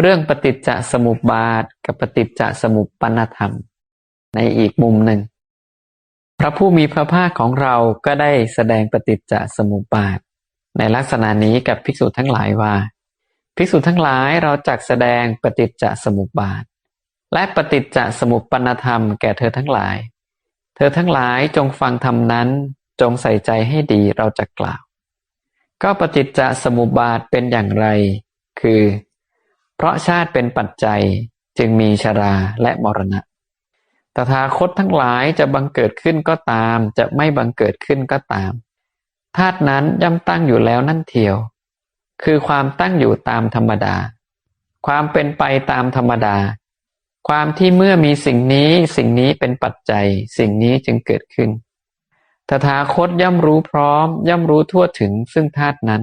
เรื่องปฏิจจสมุปบาทกับปฏิจจสมุปปนธรรม ในอีกมุมหนึ่ง พระผู้มีพระภาคของเราก็ได้แสดงปฏิจจสมุปบาท ในลักษณะนี้กับภิกษุทั้งหลายว่า ภิกษุทั้งหลายเราจักแสดงปฏิจจสมุปบาท และปฏิจจสมุปปนธรรมแก่เธอทั้งหลาย เธอทั้งหลายจงฟังธรรมนั้นจงใส่ใจให้ดีเราจะกล่าว ก็ปฏิจจสมุปบาทเป็นอย่างไร คือ เพราะชาติเป็นปัจจัยจึงมีชราและมรณะ ตถาคตทั้งหลายจะบังเกิดขึ้นก็ตาม จะไม่บังเกิดขึ้นก็ตาม ธาตุนั้นย่อมตั้งอยู่แล้วนั่นเทียว คือความตั้งอยู่ตามธรรมดา ความเป็นไปตามธรรมดา ความที่เมื่อมีสิ่งนี้สิ่งนี้เป็นปัจจัย สิ่งนี้จึงเกิดขึ้น ตถาคตย่อมรู้พร้อม ย่อมรู้ทั่วถึงซึ่งธาตุนั้น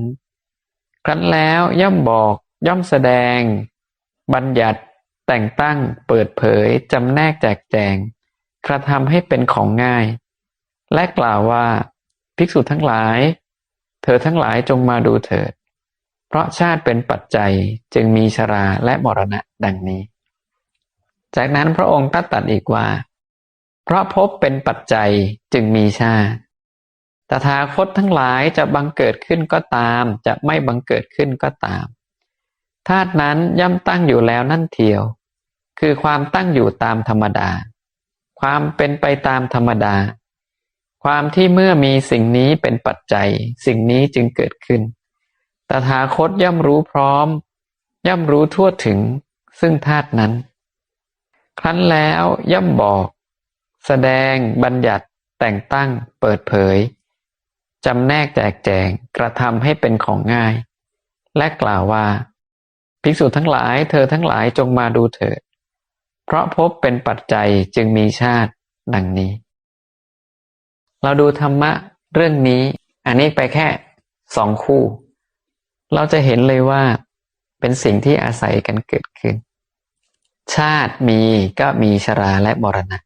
ครั้นแล้วย่อมบอก ย่อมแสดง บัญญัติ แต่งตั้ง เปิดเผย จำแนกแจกแจง กระทำให้เป็นของง่าย และกล่าวว่า ภิกษุทั้งหลาย เธอทั้งหลายจงมาดูเถิด เพราะชาติเป็นปัจจัยจึงมีชราและมรณะดังนี้ จากนั้นพระองค์ตรัสตัดอีกว่า เพราะภพเป็นปัจจัยจึงมีชาติตถาคตทั้งหลายจะบังเกิดขึ้นก็ตาม จะไม่บังเกิดขึ้นก็ตาม ธาตุนั้นย่อมตั้งอยู่แล้วนั่นเทียว คือความตั้งอยู่ตามธรรมดา ความเป็นไปตามธรรมดา ความที่เมื่อมีสิ่งนี้เป็นปัจจัย สิ่งนี้จึงเกิดขึ้น ตถาคตย่อมรู้พร้อม ย่อมรู้ทั่วถึง ซึ่งธาตุนั้น ครั้นแล้วย่อมบอก แสดง บัญญัติ แต่งตั้ง เปิดเผยจำแนกแจกแจง กระทำให้เป็นของง่าย และกล่าวว่า ภิกษุทั้งหลายเธอทั้งหลายจงมาดูเถิด เพราะพบเป็นปัจจัยจึงมีชาติดังนี้ เราดูธรรมะเรื่องนี้ อันนี้ไปแค่สองคู่ เราจะเห็นเลยว่าเป็นสิ่งที่อาศัยกันเกิดขึ้น ชาติมีก็มีชราและมรณะ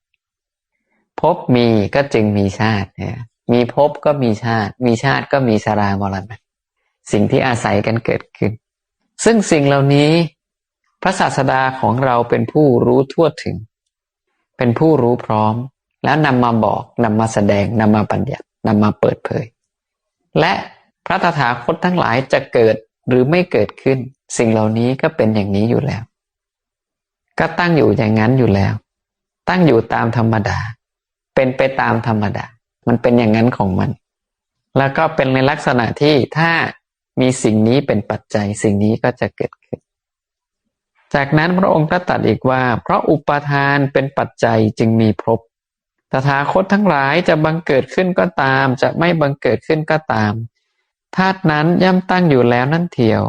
ภพมีก็จึงมีชาติเนี่ยมีภพก็มีชาติ มีชาติก็มีชรามรณะสิ่งที่อาศัยกันเกิดขึ้น ซึ่งสิ่งเหล่านี้ พระศาสดาของเราเป็นผู้รู้ทั่วถึง เป็นผู้รู้พร้อม แล้วนำมาบอกนำมาแสดงนำมาบัญญัตินำมาเปิดเผย และพระตถาคตทั้งหลายจะเกิดหรือไม่เกิดขึ้น สิ่งเหล่านี้ก็เป็นอย่างนี้อยู่แล้ว ก็ตั้งอยู่อย่างนั้นอยู่แล้ว ตั้งอยู่ตามธรรมดา เป็นไปตามธรรมดา มันเป็นอย่างนั้นของมัน แล้วก็เป็นในลักษณะที่ถ้า มีสิ่งนี้เป็นปัจจัยสิ่งนี้ก็จะเกิดขึ้น จากนั้นพระองค์ก็ตรัสอีกว่า เพราะอุปาทานเป็นปัจจัยจึงมีภพตถาคตทั้งหลายจะบังเกิดขึ้นก็ตาม จะไม่บังเกิดขึ้นก็ตามธาตุนั้นย่อมตั้งอยู่แล้วนั่นเทียว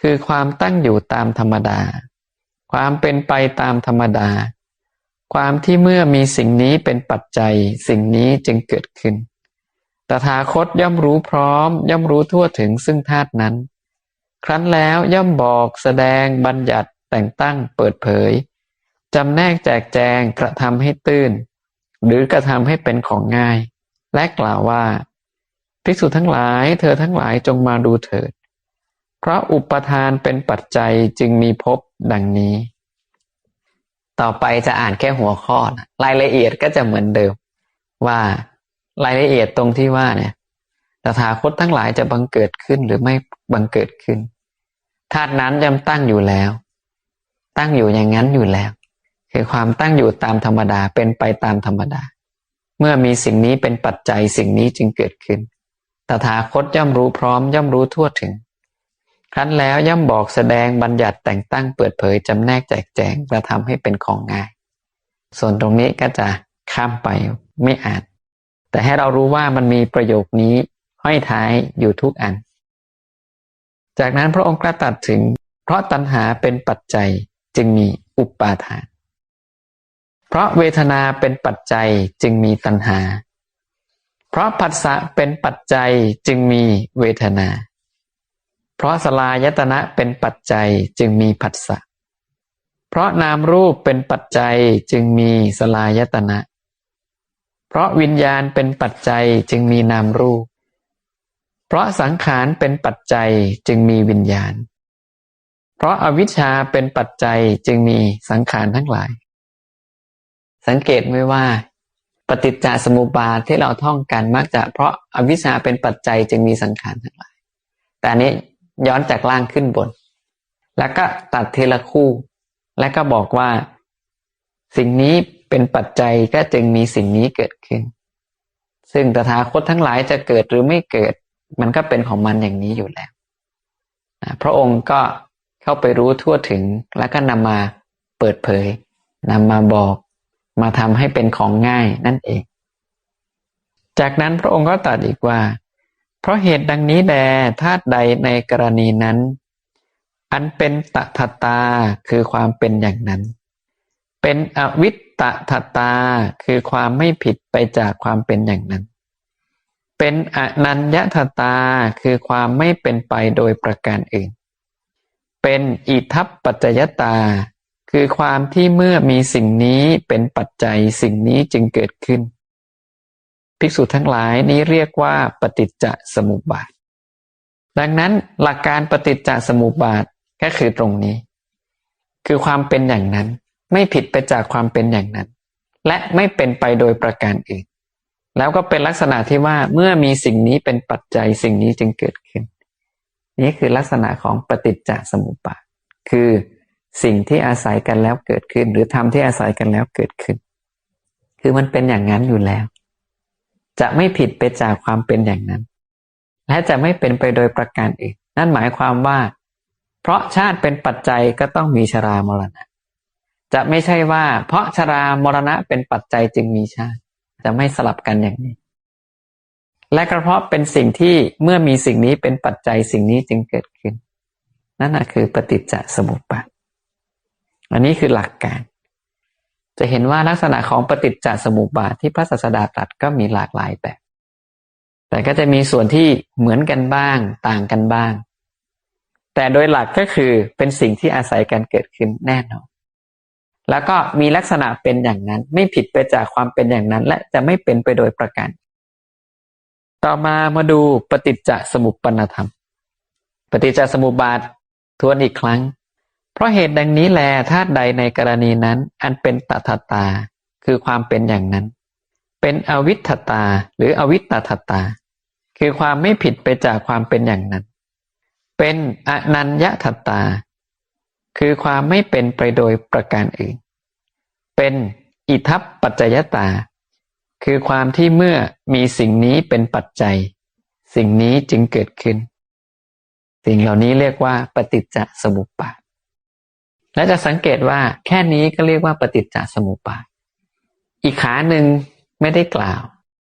คือความตั้งอยู่ตามธรรมดา ความเป็นไปตามธรรมดา ความที่เมื่อมีสิ่งนี้เป็นปัจจัย สิ่งนี้จึงเกิดขึ้น ตถาคตย่อมรู้พร้อม ย่อมรู้ทั่วถึงซึ่งธาตุนั้น ครั้นแล้วย่อมบอกแสดงบัญญัติแต่งตั้งเปิดเผยจำแนกแจกแจงกระทำให้ตื้น หรือกระทำให้เป็นของง่าย และกล่าวว่าภิกษุทั้งหลายเธอทั้งหลายจงมาดูเถิด เพราะอุปทานเป็นปัจจัยจึงมีภพดังนี้ ต่อไปจะอ่านแค่หัวข้อนะรายละเอียดก็จะเหมือนเดิมว่า รายละเอียดตรงที่ว่าเนี่ยตถาคตทั้งหลายจะบังเกิดขึ้นหรือไม่บังเกิดขึ้นธาตุนั้นย่อมตั้งอยู่แล้ว ตั้งอยู่อย่างนั้นอยู่แล้ว คือความตั้งอยู่ตามธรรมดาเป็นไปตามธรรมดา เมื่อมีสิ่งนี้เป็นปัจจัยสิ่งนี้จึงเกิดขึ้น ตถาคตย่อมรู้พร้อมย่อมรู้ทั่วถึง ครั้นแล้วย่อมบอกแสดงบัญญัติแต่งตั้งเปิดเผยจำแนกแจกแจงกระทำให้เป็นของง่าย ส่วนตรงนี้ก็จะข้ามไปไม่อ่าน แต่ให้เรารู้ว่ามันมีประโยคนี้ห้อยท้ายอยู่ทุกอัน จากนั้นพระองค์กระตัดถึง เพราะตัณหาเป็นปัจจัยจึงมีอุปาทาน เพราะเวทนาเป็นปัจจัยจึงมีตัณหา เพราะผัสสะเป็นปัจจัยจึงมีเวทนา เพราะสลายตนะเป็นปัจจัยจึงมีผัสสะ เพราะนามรูปเป็นปัจจัยจึงมีสลายตนะ เพราะวิญญาณเป็นปัจจัยจึงมีนามรูป เพราะสังขารเป็นปัจจัยจึงมีวิญญาณ เพราะอาวิชชาเป็นปัจจัยจึงมีสังขารทั้งหลาย สังเกตไหมว่า ปฏิจจสมุปบาทที่เราท่องกันมักจะเพราะอาวิชชาเป็นปัจจัยจึงมีสังขารทั้งหลาย แต่นี้ย้อนจากล่างขึ้นบน แล้วก็ตัดทีละคู่ แล้วก็บอกว่า สิ่งนี้ เป็นปัจจัยก็จึงมีสิ่งนี้เกิดขึ้น ซึ่งตถาคตทั้งหลายจะเกิดหรือไม่เกิด มันก็เป็นของมันอย่างนี้อยู่แล้วพระองค์ก็เข้าไปรู้ทั่วถึงแล้วก็นำมาเปิดเผยนำมาบอกมาทำให้เป็นของง่ายนั่นเอง จากนั้นพระองค์ก็ตรัสอีกว่า เพราะเหตุดังนี้แลธาตุใดในกรณีนั้น อันเป็นตถตาคือความเป็นอย่างนั้น เป็นอวิต ตถตาคือความไม่ผิดไปจากความเป็นอย่างนั้น เป็นอนัญญตตาคือความไม่เป็นไปโดยประการอื่น เป็นอิทัปปัจจยตา คือความที่เมื่อมีสิ่งนี้เป็นปัจจัยสิ่งนี้จึงเกิดขึ้น ภิกษุทั้งหลายนี้เรียกว่าปฏิจจสมุปบาท ดังนั้นหลักการปฏิจจสมุปบาทก็คือตรงนี้ คือความเป็นอย่างนั้น ไม่ผิดไปจากความเป็นอย่างนั้น และไม่เป็นไปโดยประการอื่น แล้วก็เป็นลักษณะที่ว่าเมื่อมีสิ่งนี้เป็นปัจจัยสิ่งนี้จึงเกิดขึ้น นี่คือลักษณะของปฏิจจสมุปบาทคือสิ่งที่อาศัยกันแล้วเกิดขึ้น หรือธรรมที่อาศัยกันแล้วเกิดขึ้น คือมันเป็นอย่างนั้นอยู่แล้ว จะไม่ผิดไปจากความเป็นอย่างนั้น และจะไม่เป็นไปโดยประการอื่น นั่นหมายความว่า เพราะชาติเป็นปัจจัยก็ต้องมีชรามรณะ จะไม่ใช่ว่า เพราะชรามรณะเป็นปัจจัยจึงมีชาติ จะไม่สลับกันอย่างนี้ และกระเพาะเป็นสิ่งที่เมื่อมีสิ่งนี้เป็นปัจจัยสิ่งนี้จึงเกิดขึ้น นั่นคือปฏิจจสมุปบาทอันนี้คือหลักการ จะเห็นว่าลักษณะของปฏิจจสมุปบาทที่พระศาสดาตรัสก็มีหลากหลายแบบ แต่ก็จะมีส่วนที่เหมือนกันบ้าง ต่างกันบ้าง แต่โดยหลักก็คือเป็นสิ่งที่อาศัยการเกิดขึ้นแน่นอน แล้วก็มีลักษณะเป็นอย่างนั้น ไม่ผิดไปจากความเป็นอย่างนั้น และจะไม่เป็นไปโดยประการ ต่อมามาดูปฏิจจสมุปปนธรรม ปฏิจจสมุปบาททวนอีกครั้ง เพราะเหตุดังนี้แลธาตุใดในกรณีนั้น อันเป็นตถตา คือความเป็นอย่างนั้น เป็นอวิทตา หรืออวิตตถตา คือความไม่ผิดไปจากความเป็นอย่างนั้น เป็นอนัญญตตา คือความไม่เป็นไปโดยประการอื่น เป็นอิทัปปัจจยตา คือความที่เมื่อมีสิ่งนี้เป็นปัจจัย สิ่งนี้จึงเกิดขึ้น สิ่งเหล่านี้เรียกว่าปฏิจจสมุปบาท และจะสังเกตว่าแค่นี้ก็เรียกว่าปฏิจจสมุปบาท อีกขาหนึ่งไม่ได้กล่าว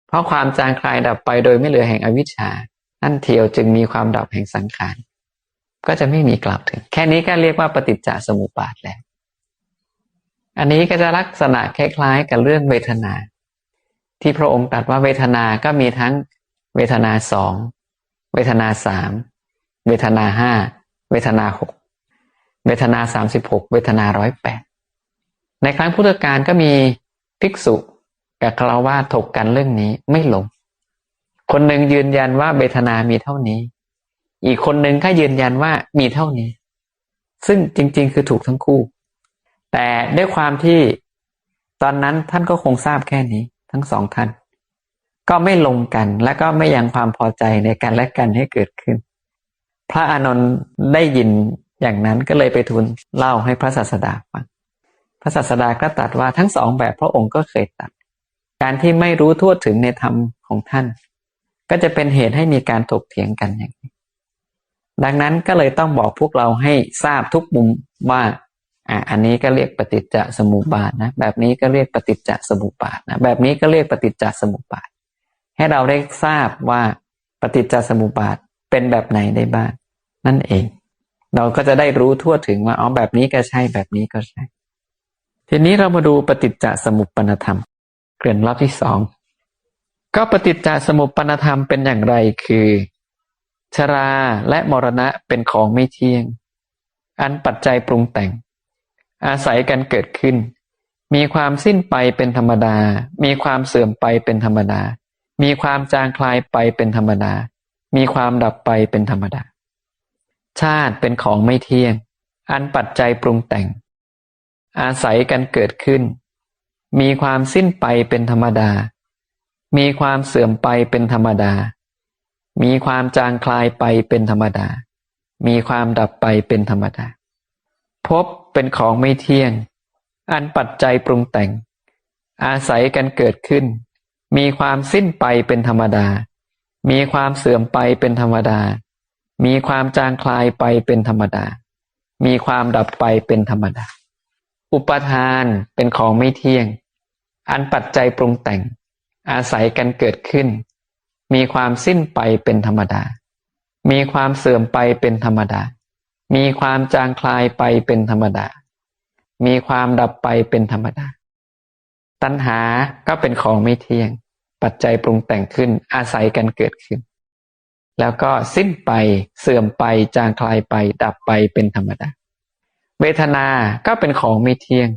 เพราะความจางคลายดับไปโดยไม่เหลือแห่งอวิชชา นั่นเทียวจึงมีความดับแห่งสังขาร ก็จะไม่มีกล่าวถึง แค่นี้ก็เรียกว่าปฏิจจสมุปบาทแล้ว อันนี้ก็จะลักษณะคล้ายๆ กับเรื่องเวทนา ที่พระองค์ตรัสว่าเวทนา ก็มีทั้งเวทนาสองเวทนาสามเวทนาห้าเวทนาหกเวทนาสามสิบหกเวทนาร้อยแปดในครั้งพุทธกาลก็มีภิกษุกับคารวะถกกันเรื่องนี้ไม่ลง คนหนึ่งยืนยันว่าเวทนามีเท่านี้ อีกคนหนึ่งก็ยืนยันว่ามีเท่านี้ ซึ่งจริง ๆ คือถูกทั้งคู่ แต่ด้วยความที่ตอนนั้นท่านก็คงทราบแค่นี้ ทั้งสองท่าน ก็ไม่ลงกันและก็ไม่ยังความพอใจในการและกันให้เกิดขึ้น พระอานนท์ได้ยินอย่างนั้นก็เลยไปทูลเล่าให้พระศาสดาฟังพระศาสดาก็ตรัสว่าทั้งสองแบบพระองค์ก็เคยตัด การที่ไม่รู้ทั่วถึงในธรรมของท่าน ก็จะเป็นเหตุให้มีการถกเถียงกันอย่างนี้ ดังนั้นก็เลยต้องบอกพวกเราให้ทราบทุกมุมว่าอ่าอันนี้ก็เรียกปฏิจจสมุปบาทนะ แบบนี้ก็เรียกปฏิจจสมุปบาทนะ แบบนี้ก็เรียกปฏิจจสมุปบาท ให้เราได้ทราบว่าปฏิจจสมุปบาทเป็นแบบไหนได้บ้างนั่นเอง เราก็จะได้รู้ทั่วถึงว่าอ๋อแบบนี้ก็ใช่แบบนี้ก็ใช่ ทีนี้เรามาดูปฏิจจสมุปปนธรรม เกลื่อนรอบที่สองก็ปฏิจจสมุปปนธรรมเป็นอย่างไรคือ ชราและมรณะเป็นของไม่เที่ยง อันปัจจัยปรุงแต่ง อาศัยกันเกิดขึ้น มีความสิ้นไปเป็นธรรมดา มีความเสื่อมไปเป็นธรรมดา มีความจางคลายไปเป็นธรรมดา มีความดับไปเป็นธรรมดา ชาติเป็นของไม่เที่ยง อันปัจจัยปรุงแต่ง อาศัยกันเกิดขึ้น มีความสิ้นไปเป็นธรรมดา มีความเสื่อมไปเป็นธรรมดา มีความจางคลายไปเป็นธรรมดา มีความดับไปเป็นธรรมดา พบเป็นของไม่เที่ยง อันปัจจัยปรุงแต่ง อาศัยกันเกิดขึ้น มีความสิ้นไปเป็นธรรมดา มีความเสื่อมไปเป็นธรรมดา มีความจางคลายไปเป็นธรรมดา มีความดับไปเป็นธรรมดา อุปทานเป็นของไม่เที่ยง อันปัจจัยปรุงแต่ง อาศัยกันเกิดขึ้น มีความสิ้นไปเป็นธรรมดา มีความเสื่อมไปเป็นธรรมดา มีความจางคลายไปเป็นธรรมดา มีความดับไปเป็นธรรมดา ตัณหาก็เป็นของไม่เที่ยง ปัจจัยปรุงแต่งขึ้นอาศัยกันเกิดขึ้น แล้วก็สิ้นไปเสื่อมไปจางคลายไปดับไปเป็นธรรมดา เวทนา ก็เป็นของไม่เที่ยง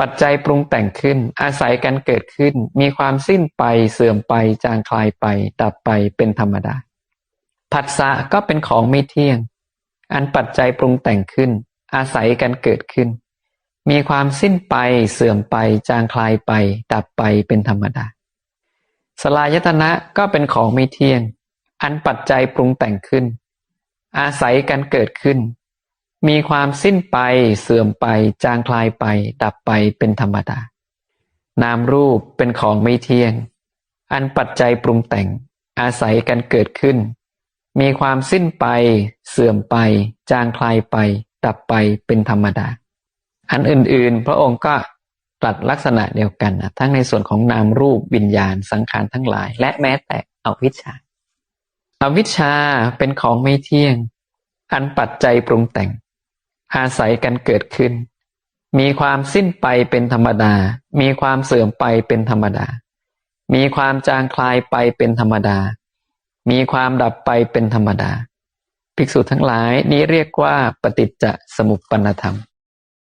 ปัจจัยปรุงแต่งขึ้น อาศัยกันเกิดขึ้น มีความสิ้นไป เสื่อมไป จางคลายไป ดับไปเป็นธรรมดา ผัสสะก็เป็นของไม่เที่ยง อันปัจจัยปรุงแต่งขึ้น อาศัยกันเกิดขึ้น มีความสิ้นไป เสื่อมไป จางคลายไป ดับไปเป็นธรรมดา สลายตนะก็เป็นของไม่เที่ยง อันปัจจัยปรุงแต่งขึ้น อาศัยกันเกิดขึ้น มีความสิ้นไปเสื่อมไป จางคลายไป ดับไปเป็นธรรมดา นามรูปเป็นของไม่เที่ยง อันปัจจัยปรุงแต่ง อาศัยกันเกิดขึ้น มีความสิ้นไป เสื่อมไป จางคลายไป ดับไปเป็นธรรมดา อันอื่นๆ พระองค์ก็ตรัสลักษณะเดียวกันนะทั้งในส่วนของนามรูปวิญญาณสังขารทั้งหลาย และแม้แต่อวิชชาอวิชชาเป็นของไม่เที่ยง อันปัจจัยปรุงแต่ง อาศัยกันเกิดขึ้น มีความสิ้นไปเป็นธรรมดา มีความเสื่อมไปเป็นธรรมดา มีความจางคลายไปเป็นธรรมดา มีความดับไปเป็นธรรมดา ภิกษุทั้งหลายนี้เรียกว่าปฏิจจสมุปปนธรรม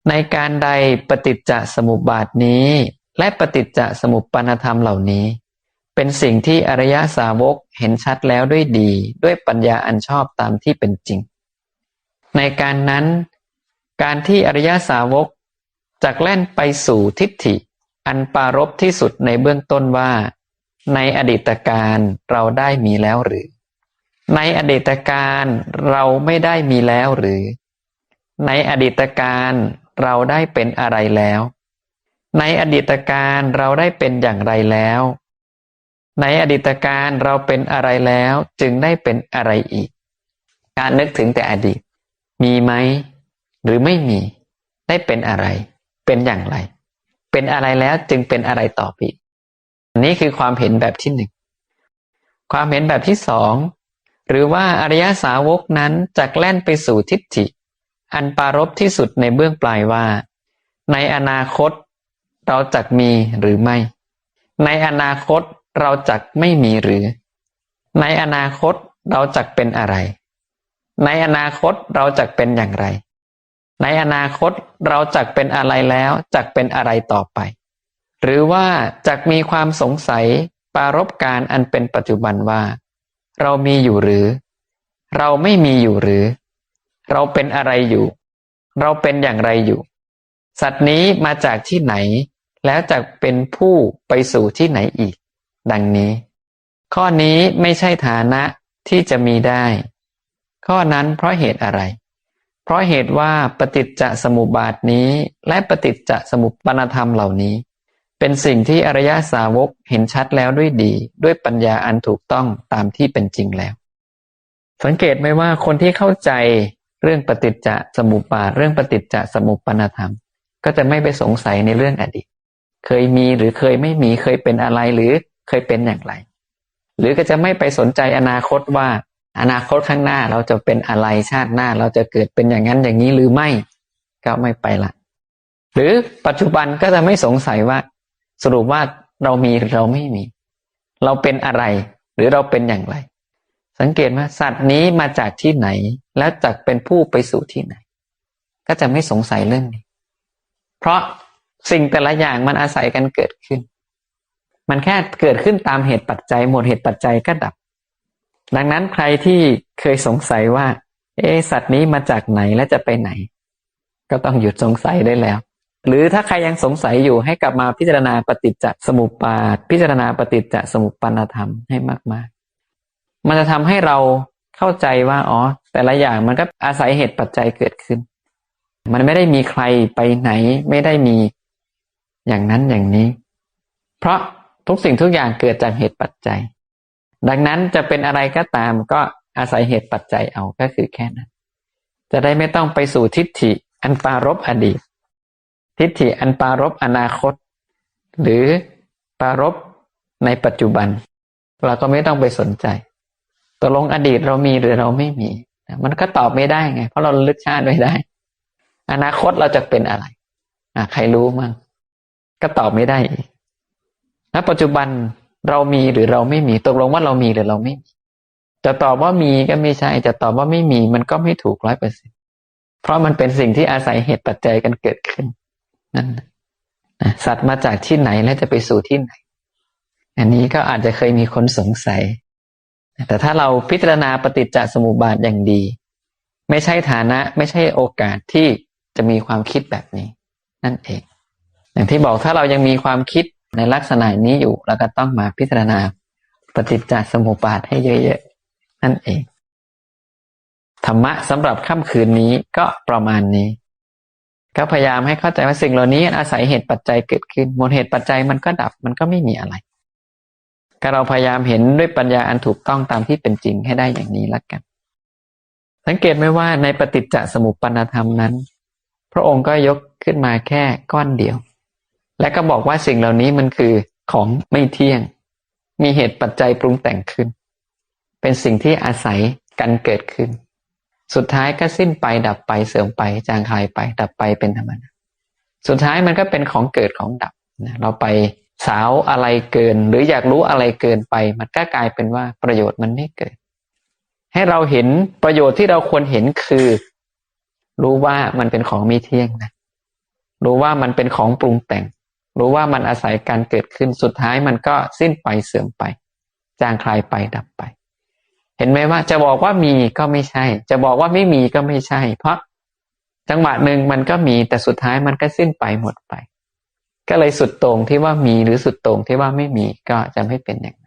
ในการใดปฏิจจสมุปบาทนี้ และปฏิจจสมุปปนธรรมเหล่านี้ เป็นสิ่งที่อริยสาวกเห็นชัดแล้วด้วยดี ด้วยปัญญาอันชอบตามที่เป็นจริง ในการนั้น การที่อริยสาวกจากแล่นไปสู่ทิฏฐิ อันปารบที่สุดในเบื้องต้นว่า ในอดีตการเราได้มีแล้วหรือ ในอดีตการเราไม่ได้มีแล้วหรือ ในอดีตการเราได้เป็นอะไรแล้ว ในอดีตการเราได้เป็นอย่างไรแล้ว ในอดีตการเราเป็นอะไรแล้วจึงได้เป็นอะไรอีก การนึกถึงแต่อดีต มีไหม หรือไม่มี ได้เป็นอะไร เป็นอย่างไร เป็นอะไรแล้วจึงเป็นอะไรต่อไปอันนี้คือความเห็นแบบที่หนึ่งความเห็นแบบที่สองหรือว่าอริยสาวกนั้นจากแล่นไปสู่ทิฏฐิ อันปารบที่สุดในเบื้องปลายว่า ในอนาคตเราจักมีหรือไม่ ในอนาคตเราจักไม่มีหรือ ในอนาคตเราจักเป็นอะไร ในอนาคตเราจักเป็นอย่างไร ในอนาคตเราจักเป็นอะไรแล้วจักเป็นอะไรต่อไป หรือว่าจักมีความสงสัยปารบการอันเป็นปัจจุบันว่า เรามีอยู่หรือ เราไม่มีอยู่หรือ เราเป็นอะไรอยู่ เราเป็นอย่างไรอยู่ สัตว์นี้มาจากที่ไหน แล้วจะเป็นผู้ไปสู่ที่ไหนอีก ดังนี้ ข้อนี้ไม่ใช่ฐานะที่จะมีได้ ข้อนั้นเพราะเหตุอะไร เพราะเหตุว่าปฏิจจสมุปบาทนี้ และปฏิจจสมุปปนธรรมเหล่านี้ เป็นสิ่งที่อริยสาวกเห็นชัดแล้วด้วยดี ด้วยปัญญาอันถูกต้องตามที่เป็นจริงแล้ว สังเกตไหมว่าคนที่เข้าใจเรื่องปฏิจจสมุปบาท เรื่องปฏิจจสมุปปนธรรม ก็จะไม่ไปสงสัยในเรื่องอดีต เคยมีหรือเคยไม่มีเคยเป็นอะไรหรือเคยเป็นอย่างไร หรือก็จะไม่ไปสนใจอนาคตว่า อนาคตข้างหน้าเราจะเป็นอะไรชาติหน้าเราจะเกิดเป็นอย่างนั้นอย่างนี้หรือไม่ก็ไม่ไปละ หรือปัจจุบันก็จะไม่สงสัยว่า สรุปว่าเรามีหรือเราไม่มี เราเป็นอะไร หรือเราเป็นอย่างไร สังเกตว่าสัตว์นี้มาจากที่ไหน แล้วจักเป็นผู้ไปสู่ที่ไหน ก็จะไม่สงสัยเรื่องนี้ เพราะสิ่งแต่ละอย่างมันอาศัยกันเกิดขึ้น มันแค่เกิดขึ้นตามเหตุปัจจัย หมดเหตุปัจจัยก็ดับ ดังนั้นใครที่เคยสงสัยว่า เอะสัตว์นี้มาจากไหนและจะไปไหน ก็ต้องหยุดสงสัยได้แล้ว หรือถ้าใครยังสงสัยอยู่ให้กลับมาพิจารณาปฏิจจสมุปบาท พิจารณาปฏิจจสมุปปนธรรมให้มากๆ มันจะทำให้เราเข้าใจว่าอ๋อ แต่ละอย่างมันก็อาศัยเหตุปัจจัยเกิดขึ้น มันไม่ได้มีใครไปไหน ไม่ได้มีอย่างนั้นอย่างนี้ เพราะทุกสิ่งทุกอย่างเกิดจากเหตุปัจจัย ดังนั้นจะเป็นอะไรก็ตามก็อาศัยเหตุปัจจัยเอาก็คือแค่นั้น จะได้ไม่ต้องไปสู่ทิฏฐิอันปารบอดีต ทิฏฐิอันปารบอนาคต หรือปารบในปัจจุบัน เราก็ไม่ต้องไปสนใจตกลงอดีตเรามีหรือเราไม่มี มันก็ตอบไม่ได้ไง เพราะเราลึกชาติไม่ได้ อนาคตเราจะเป็นอะไรอะใครรู้มั่งก็ตอบไม่ได้อีกณปัจจุบัน เรามีหรือเราไม่มีตกลงว่าเรามีหรือเราไม่มี จะตอบว่ามีก็ไม่ใช่ จะตอบว่าไม่มีมันก็ไม่ถูกร้อยเปอร์เซ็นเพราะมันเป็นสิ่งที่อาศัยเหตุปัจจัยกันเกิดขึ้นนั่นนะสัตว์มาจากที่ไหนและจะไปสู่ที่ไหน อันนี้ก็อาจจะเคยมีคนสงสัย แต่ถ้าเราพิจารณาปฏิจจสมุปบาทอย่างดี ไม่ใช่ฐานะไม่ใช่โอกาสที่จะมีความคิดแบบนี้ นั่นเอง อย่างที่บอกถ้าเรายังมีความคิด ในลักษณะนี้อยู่เราก็ต้องมาพิจารณาปฏิจจสมุปบาทให้เยอะๆ นั่นเอง ธรรมะสำหรับค่ำคืนนี้ก็ประมาณนี้ ก็พยายามให้เข้าใจว่าสิ่งเหล่านี้อาศัยเหตุปัจจัยเกิดขึ้นมูลเหตุปัจจัยมันก็ดับมันก็ไม่มีอะไร ก็เราพยายามเห็นด้วยปัญญาอันถูกต้องตามที่เป็นจริงให้ได้อย่างนี้ละกัน สังเกตไหมว่าในปฏิจจสมุปปนธรรมนั้น พระองค์ก็ยกขึ้นมาแค่ก้อนเดียว และก็บอกว่าสิ่งเหล่านี้มันคือของไม่เที่ยง มีเหตุปัจจัยปรุงแต่งขึ้น เป็นสิ่งที่อาศัยกันเกิดขึ้น สุดท้ายก็สิ้นไปดับไปเสื่อมไป จางคลายไปดับไปเป็นธรรมดาสุดท้ายมันก็เป็นของเกิดของดับเราไปสาวอะไรเกิน หรืออยากรู้อะไรเกินไป มันก็กลายเป็นว่าประโยชน์มันไม่เกิด ให้เราเห็นประโยชน์ที่เราควรเห็นคือ รู้ว่ามันเป็นของไม่เที่ยงนะรู้ว่ามันเป็นของปรุงแต่ง รู้ว่ามันอาศัยการเกิดขึ้นสุดท้ายมันก็สิ้นไปเสื่อมไป จางคลายไปดับไป เห็นไหมว่าจะบอกว่ามีก็ไม่ใช่ จะบอกว่าไม่มีก็ไม่ใช่ เพราะจังหวะหนึ่งมันก็มีแต่สุดท้ายมันก็สิ้นไปหมดไป ก็เลยสุดตรงที่ว่ามีหรือสุดตรงที่ว่าไม่มีก็จะไม่เป็นอย่าง